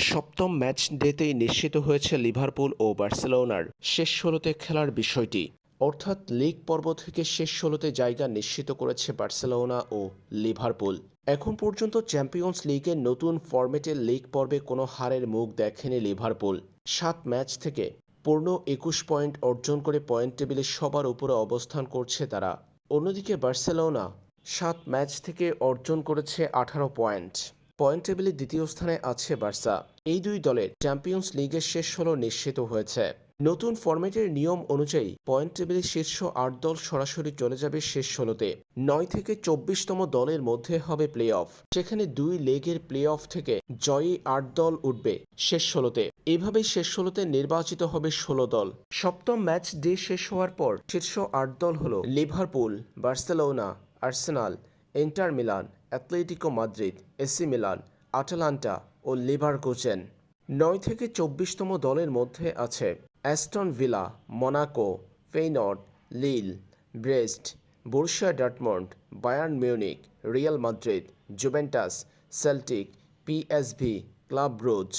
সপ্তম ম্যাচ ডেতেই নিশ্চিত হয়েছে লিভারপুল ও বার্সেলোনার শেষ ষোলোতে খেলার বিষয়টি। অর্থাৎ লিগ পর্ব থেকে শেষ ষোলোতে জায়গা নিশ্চিত করেছে বার্সেলোনা ও লিভারপুল। এখন পর্যন্ত চ্যাম্পিয়ন্স লিগের নতুন ফরম্যাটে লিগ পর্বে কোনো হারের মুখ দেখেনি লিভারপুল। সাত ম্যাচ থেকে পূর্ণ একুশ পয়েন্ট অর্জন করে পয়েন্ট টেবিলে সবার উপরে অবস্থান করছে তারা। অন্যদিকে বার্সেলোনা সাত ম্যাচ থেকে অর্জন করেছে আঠারো পয়েন্ট। পয়েন্ট টেবিলে দ্বিতীয় স্থানে আছে বার্সা। এই দুই দলের চ্যাম্পিয়ন্স লিগের শেষ ষোলো নিশ্চিত হয়েছে। নতুন ফরম্যাটের নিয়ম অনুযায়ী পয়েন্ট টেবিলে শীর্ষ আট দল সরাসরি চলে যাবে শেষ ষোলোতে। নয় থেকে চব্বিশতম দলের মধ্যে হবে প্লে অফ সেখানে দুই লেগের প্লে অফ থেকে জয়ী আট দল উঠবে শেষ ষোলোতে। এভাবে শেষ ষোলোতে নির্বাচিত হবে ষোলো দল। সপ্তম ম্যাচ ডে শেষ হওয়ার পর শীর্ষ আট দল হল Liverpool, Barcelona, Arsenal Inter Milan Atletico Madrid, AC Milan, Atalanta ও লিভারকুচেন নয় থেকে চব্বিশতম দলের মধ্যে আছে Aston Villa, Monaco, Feyenoord, Lille, Brest Borussia Dortmund Bayern Munich, Real Madrid, Juventus, Celtic PSV Club Brugge,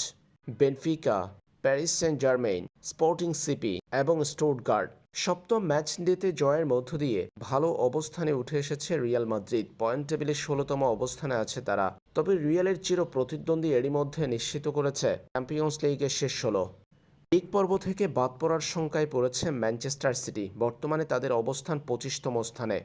Benfica, Paris Saint Germain, Sporting CP এবং Stuttgart সপ্তম match ডেতে জয়ের মধ্য দিয়ে ভালো অবস্থানে উঠে এসেছে রিয়াল মাদ্রিদ। পয়েন্ট টেবিলে ষোলোতম অবস্থানে আছে তারা, তবে রিয়ালের চির প্রতিদ্বন্দ্বী এরই মধ্যে নিশ্চিত করেছে চ্যাম্পিয়ন্স লিগের শেষ ষোলো। লিগ পর্ব থেকে বাদ পড়ার শঙ্কায় পড়েছে ম্যানচেস্টার সিটি, বর্তমানে তাদের অবস্থান পঁচিশতম স্থানে।